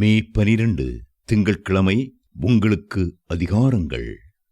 மே பனிரெண்டு திங்கட்கிழமை உங்களுக்கு அதிகாரங்கள்.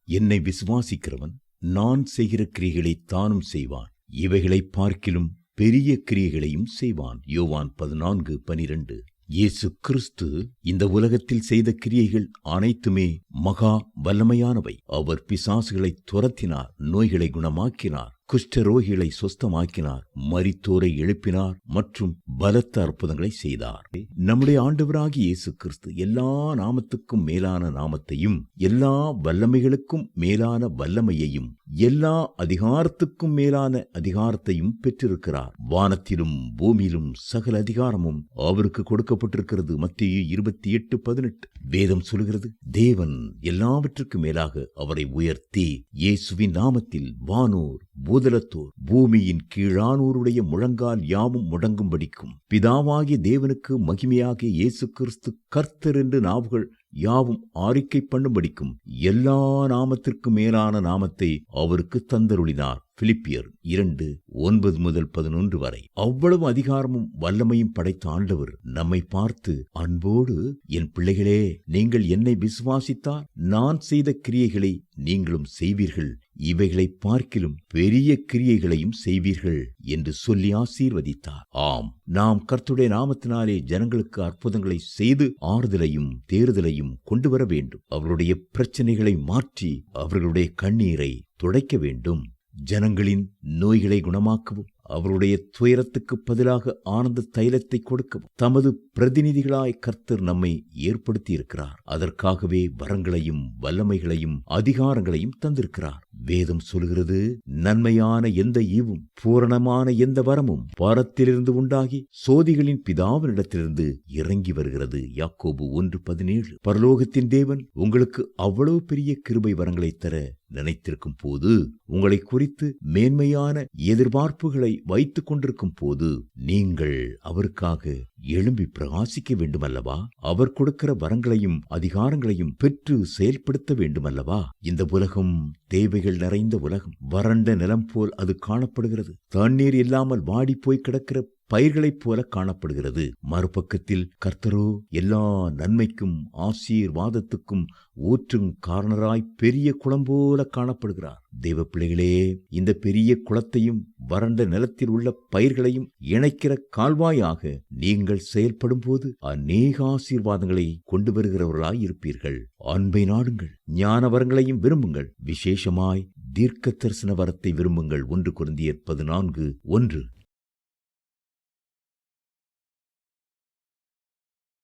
என்னை விசுவாசிக்கிறவன் நான் செய்கிற கிரியைகளை தானும் செய்வான். இவைகளை பார்க்கிலும் பெரிய கிரியைகளையும் செய்வான். யோவான் பதினான்கு பனிரெண்டு. இயேசு கிறிஸ்து இந்த உலகத்தில் செய்த கிரியைகள் அனைத்துமே மகா வல்லமையானவை. அவர் பிசாசுகளை துரத்தினார் நோய்களை குணமாக்கினார். குஷ்டரோகிகளை சொஸ்தமாக்கினார் மரித்தோரை எழுப்பினார் மற்றும் பலத்த அற்புதங்களை செய்தார். நம்முடைய ஆண்டவராகி இயேசு கிறிஸ்து எல்லா நாமத்துக்கும் மேலான நாமத்தையும் எல்லா வல்லமைகளுக்கும் மேலான வல்லமையையும் எல்லா அதிகாரத்துக்கும் மேலான அதிகாரத்தையும் பெற்றிருக்கிறார். வானத்திலும் பூமியிலும் சகல அதிகாரமும் அவருக்கு கொடுக்கப்பட்டிருக்கிறது. மத்திய இருபத்தி எட்டு பதினெட்டு. வேதம் சொல்கிறது தேவன் எல்லாவற்றுக்கும் மேலாக அவரை உயர்த்தி இயேசுவின் நாமத்தில் வானூர் பூதலத்தோர் பூமியின் கீழானூருடைய முழங்கால் யாவும் முடங்கும்படிக்கும் பிதாவாகிய தேவனுக்கு மகிமையாக இயேசு கிறிஸ்து கர்த்தர் என்று நாவுகள் யாவும் ஆரிக்கை பண்ணும்படிக்கும் எல்லா நாமத்திற்கும் மேலான நாமத்தை அவருக்கு தந்தருளினார். பிலிப்பியர் இரண்டு ஒன்பது முதல் பதினொன்று வரை. அவ்வளவு அதிகாரமும் வல்லமையும் படைத்த ஆண்டவர் நம்மை பார்த்து அன்போடு என் பிள்ளைகளே நீங்கள் என்னை விசுவாசித்தால் நான் செய்த கிரியைகளை நீங்களும் செய்வீர்கள். இவைகளை பார்க்கிலும் பெரிய கிரியைகளையும் செய்வீர்கள் என்று சொல்லி ஆசீர்வதித்தார். ஆம் நாம் கர்த்துடைய நாமத்தினாலே ஜனங்களுக்கு அற்புதங்களை செய்து ஆறுதலையும் தேறுதலையும் கொண்டு வர வேண்டும். அவர்களுடைய பிரச்சனைகளை மாற்றி அவர்களுடைய கண்ணீரை துடைக்க வேண்டும். ஜனங்களின் நோய்களை குணமாக்கவும் அவருடைய துயரத்துக்கு பதிலாக ஆனந்த தைலத்தை கொடுக்கவும். தமது பிரதிநிதிகளாய் கர்த்தர் நம்மை ஏற்படுத்தியிருக்கிறார். அதற்காகவே வரங்களையும் வல்லமைகளையும் அதிகாரங்களையும் தந்திருக்கிறார். வேதம் சொல்கிறது நன்மையான எந்த ஈவும் பூரணமான எந்த வரமும் பாரத்திலிருந்து உண்டாகி சோதிகளின் பிதாவினிடத்திலிருந்து இறங்கி வருகிறது. யாக்கோபு ஒன்று பதினேழு. பரலோகத்தின் தேவன் உங்களுக்கு அவ்வளவு பெரிய கிருபை வரங்களை தர நினைத்திருக்கும் போது உங்களை குறித்து மேன்மையான எதிர்பார்ப்புகளை வைத்துக் கொண்டிருக்கும் போது நீங்கள் அவருக்காக எழும்பி பிரகாசிக்க வேண்டுமல்லவா? அவர் கொடுக்கிற வரங்களையும் அதிகாரங்களையும் பெற்று செயல்படுத்த வேண்டுமல்லவா? இந்த உலகம் தேவைகள் நிறைந்த உலகம். வறண்ட நிலம் போல் அது காணப்படுகிறது. தண்ணீர் இல்லாமல் வாடி போய் கிடக்கிற பயிர்களைப் போல காணப்படுகிறது. மறுபக்கத்தில் கர்த்தரோ எல்லா நன்மைக்கும் ஆசீர்வாதத்துக்கும் ஊற்றும் காரணராய் பெரிய குளம் போல காணப்படுகிறார். தெய்வ பிள்ளைகளே இந்த பெரிய குளத்தையும் வறண்ட நிலத்தில் உள்ள பயிர்களையும் இணைக்கிற கால்வாயாக நீங்கள் செயல்படும் போது அநேக ஆசீர்வாதங்களை கொண்டு வருகிறவர்களாய் இருப்பீர்கள். அன்பை நாடுங்கள் ஞான வரங்களையும் விரும்புங்கள். விசேஷமாய் தீர்க்க தரிசன வரத்தை விரும்புங்கள். ஒன்று குருந்தியர் பதினான்கு ஒன்று.